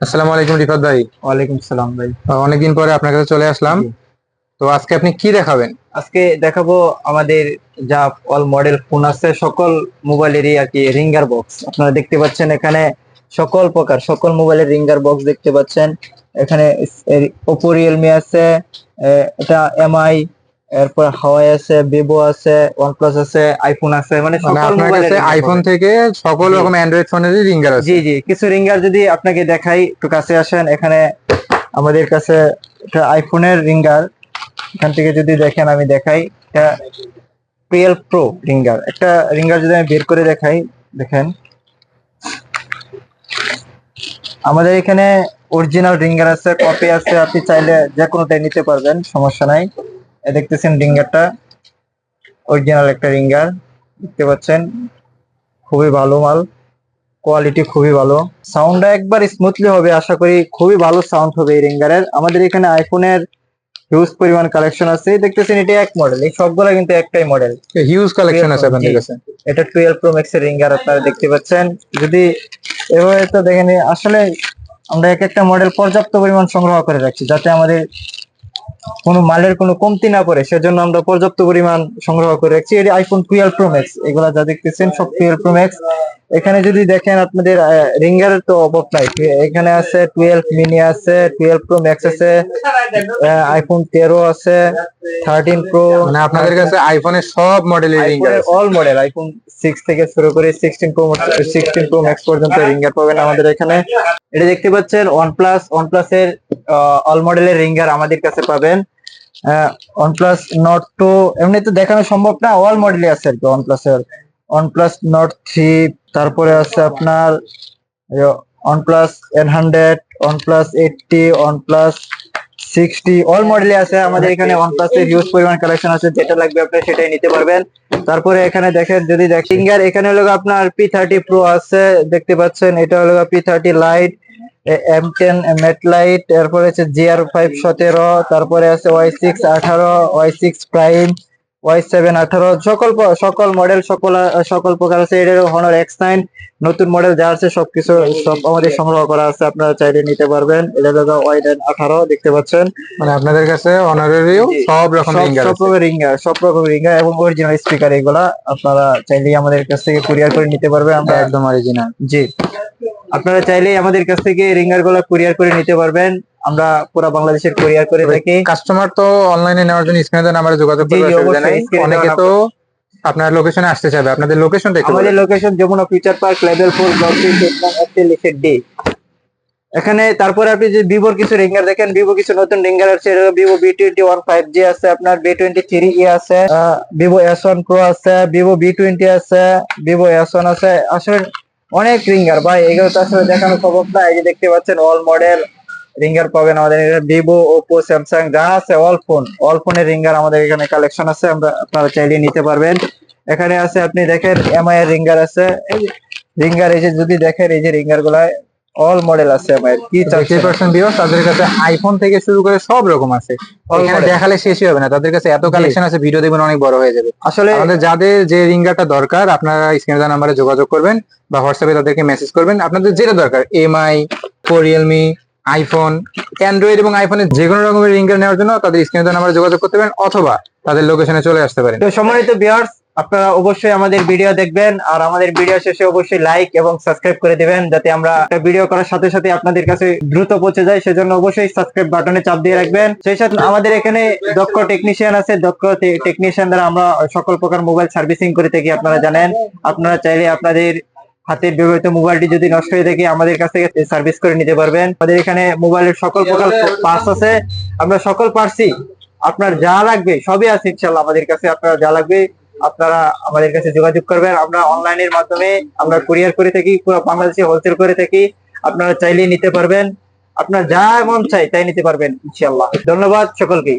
আসসালামু আলাইকুম রিফাত ভাই। ওয়ালাইকুম সালাম ভাই। অনেকদিন পরে আপনার কাছে চলে আসলাম। তো আজকে আপনি কি দেখাবেন? আজকে দেখাবো আমাদের যা অল মডেল ফোন আছে সকল মোবাইলেরই আর কি রিঙ্গার বক্স আপনারা দেখতে পাচ্ছেন এখানে সকল প্রকার সকল মোবাইলের রিঙ্গার বক্স দেখতে পাচ্ছেন। এখানে ওপো রিয়েলমি আছে এটা এমআই এরপর হাওয়াই আছে ভিভো আছে ওয়ানপ্লাস আছে আইফোন আছে মানে মানে সকল আপনার কাছে আইফোন থেকে সকল রকম অ্যান্ড্রয়েড ফোনেরই রিঙ্গার আছে। জি জি কিছু রিঙ্গার যদি আপনাকে দেখাই একটু কাছে আসেন এখানে আমাদের কাছে একটা আইফোনের রিঙ্গার এখান থেকে যদি দেখেন আমি দেখাই এটা টুয়েলভ প্রো রিঙ্গার একটা রিঙ্গার যদি আমি বের করে দেখাই দেখেন। আমাদের এখানে অরিজিনাল রিঙ্গার আছে কপি আছে আপনি চাইলে যে কোনোটাই নিতে পারবেন সমস্যা নাই। এ দেখতেছেন রিঙ্গারটা। অরিজিনাল একটা রিঙ্গার দেখতে পাচ্ছেন? খুবই ভালো মাল কোয়ালিটি খুবই ভালো। সাউন্ডটা একবার স্মুথলি হবে আশা করি খুবই ভালো সাউন্ড হবে এই রিঙ্গারের। আমাদের এখানে আইফোনের হিউজ পরিমাণ কালেকশন আছে। দেখতেছেন এটা এক মডেল এই সবগুলো কিন্তু একটাই মডেল হিউজ কালেকশন আছে আপনাদের কাছে। এটা টুয়েলভ প্রো ম্যাক্স এর রিঙ্গার আপনারা দেখতে পাচ্ছেন। যদি এভাবে তো দেখেন আসলে আমরা এক একটা মডেল পর্যাপ্ত পরিমাণ সংগ্রহ করে রাখছি যাতে আমাদের কোনো মালের কোনো কমতি না পড়ে সেজন্য আমরা পর্যাপ্ত পরিমাণ সংগ্রহ করে রাখছি। এটি আইফোন টুয়েলভ প্রো ম্যাক্স এগুলা যা দেখতেছেন সব টুয়েলভ প্রো ম্যাক্স এখানে যদি দেখেন আপনাদের রিঙ্গার তো অভাব নাই। এখানে আছে টুয়েলভ মিনি আছে টুয়েলভ প্রো ম্যাক্স আছে আইফোন তেরো আছে থার্টিন প্রো মানে আপনাদের কাছে আইফোনের সব মডেলের ringer all model iPhone six থেকে শুরু করে sixteen pro sixteen pro max পর্যন্ত রিঙ্গার পাবেন আমাদের এখানে। এটা দেখতে পাচ্ছেন ওয়ানপ্লাস ওয়ানপ্লাস এর অল মডেলের রিঙ্গার আমাদের কাছে পাবেন। ওয়ানপ্লাস নট টু এমনি তো দেখানো সম্ভব না অল মডেলই আছে আর কি ওয়ানপ্লাস এর। ওয়ানপ্লাস নট থ্রি তারপরে আছে আপনার OnePlus N hundred OnePlus eighty OnePlus sixty all মডেলই আছে। আমাদের এখানে ওয়ানপ্লাস এর হিউজ পরিমাণ কালেকশন আছে, যেটা লাগবে আপনি সেটাই নিতে পারবেন। তারপরে এখানে দেখেন, যদি ফিঙ্গার এখানে হলো আপনার পি থার্টি প্রো আছে, দেখতে পাচ্ছেন, এটা হলো P thirty lite M ten mate lite এরপরে আছে জিআর ফাইভ সতেরো তারপরে আছে ওয়াই সিক্স আঠারো Y six prime Y seven আঠারো সকল সকল মডেল সকল সকল প্রকার আছে। এটার হনার এক্স নাইন নতুন মডেল যা আছে সবকিছু সব আমাদের সংগ্রহ করা আছে। আপনারা চাইলে নিতে পারবেন। এটা হলো ওয়াই নাইন আঠারো দেখতে পাচ্ছেন। মানে আপনাদের কাছে অনারারিও জি। সব রকম সব রকমের রিঙ্গার সব রকমের রিঙ্গার এবং অরিজিনাল স্পিকার এগুলা আপনারা চাইলেই আমাদের কাছ থেকে কুরিয়ার করে নিতে পারবেন আমরা একদম অরিজিনাল জি। আপনারা চাইলেই আমাদের কাছ থেকে রিঙ্গারগুলা কুরিয়ার করে নিতে পারবেন। আমরা পুরো বাংলাদেশের কুরিয়ার করে থাকি। কাস্টমার তো অনলাইনে নেওয়ার জন্য স্ক্রিনে নাম্বারে যোগাযোগ করবে অনেকে তো আপনার লোকেশনে আসতে চাইবে। আপনাদের লোকেশনটা একটু আমাদের location Jamuna future park level four block three লিখে ডি এখানে তারপরে আপনি যে ভিভোর কিছু রিঙ্গার দেখেন ভিভো কিছু নতুন রিঙ্গার আছে Vivo V twenty one five G আছে আপনার বি টোয়েন্টি থ্রি ই আছে ভিভো এস ওয়ান প্রো আছে ভিভো বি টোয়েন্টি আছে ভিভো এস ওয়ান আছে। আসলে অনেক রিঙ্গার ভাই, এগুলো তো আসলে দেখানো সম্ভব না এই যে দেখতে পাচ্ছেন অল মডেল রিঙ্গার পাবেন আমাদের ভিভো ওপো স্যামসাং যা আছে অল ফোন অল ফোনের রিঙ্গার আমাদের এখানে কালেকশন আছে, আমরা আপনারা চাইলে নিতে পারবেন। এখানে আছে, আপনি দেখেন এমআই এর রিঙ্গার আছে। রিঙ্গার এই যে যদি দেখেন, এই যে রিঙ্গারগুলা অল মডেল আছে এর কি চাচ্ছেন? পারছেন ভিউয়ার্স তাদের কাছে আইফোন থেকে শুরু করে সব রকম আছে। এখানে দেখালে শেষই হবে না তাদের কাছে এত। কালেকশন আছে ভিডিও দেখবেন অনেক বড় হয়ে যাবে। আসলে আমাদের যাদের যে রিঙ্গারটা দরকার আপনারা স্ক্রিনে দেওয়া নাম্বারে যোগাযোগ করবেন বা হোয়াটসঅ্যাপে তাদেরকে মেসেজ করবেন। আপনাদের যেটা দরকার এমআই রিয়েলমি আইফোন অ্যান্ড্রয়েড এবং আইফোনের যে কোনো রকমের রিঙ্গার নেওয়ার জন্য তাদের স্ক্রিনে দেওয়া নাম্বারে যোগাযোগ করতে পারেন অথবা তাদের লোকেশনে চলে আসতে পারেন। তো সম্মানিত ভিউয়ার্স আপনারা অবশ্যই আমাদের ভিডিও দেখবেন, আর আমাদের ভিডিও শেষে অবশ্যই লাইক এবং সাবস্ক্রাইব করে দিবেন, যাতে আমরা একটা ভিডিও করার সাথে সাথে আপনাদের কাছে দ্রুত পৌঁছে যায়, সেজন্য অবশ্যই সাবস্ক্রাইব বাটনে চাপ দিয়ে রাখবেন। সেই সাথে আমাদের এখানে দক্ষ টেকনিশিয়ান আছে, দক্ষ টেকনিশিয়ান দ্বারা আমরা সকল প্রকার মোবাইল সার্ভিসিং করে থাকি, আপনারা জানেন। আপনারা চাইলে আপনাদের হাতের ব্যবহৃত মোবাইলটি যদি নষ্ট হয়ে থাকে, আমাদের কাছ থেকে সার্ভিস করে নিতে পারবেন। আমাদের এখানে মোবাইলের সকল প্রকার পার্টস আছে। আমরা সকল পার্টসই আপনার যা লাগবে, সবই আছে ইনশাল্লাহ আমাদের কাছে, আপনার যা লাগবে আপনারা আমাদের কাছে যোগাযোগ করবেন। আমরা অনলাইনের মাধ্যমে আমরা কুরিয়ার করে থাকি, পুরো বাংলাদেশে হোলসেল করে থাকি। আপনারা চাইলে নিতে পারবেন। আপনার যা মন চাই তাই নিতে পারবেন ইনশাল্লাহ ধন্যবাদ সকলকেই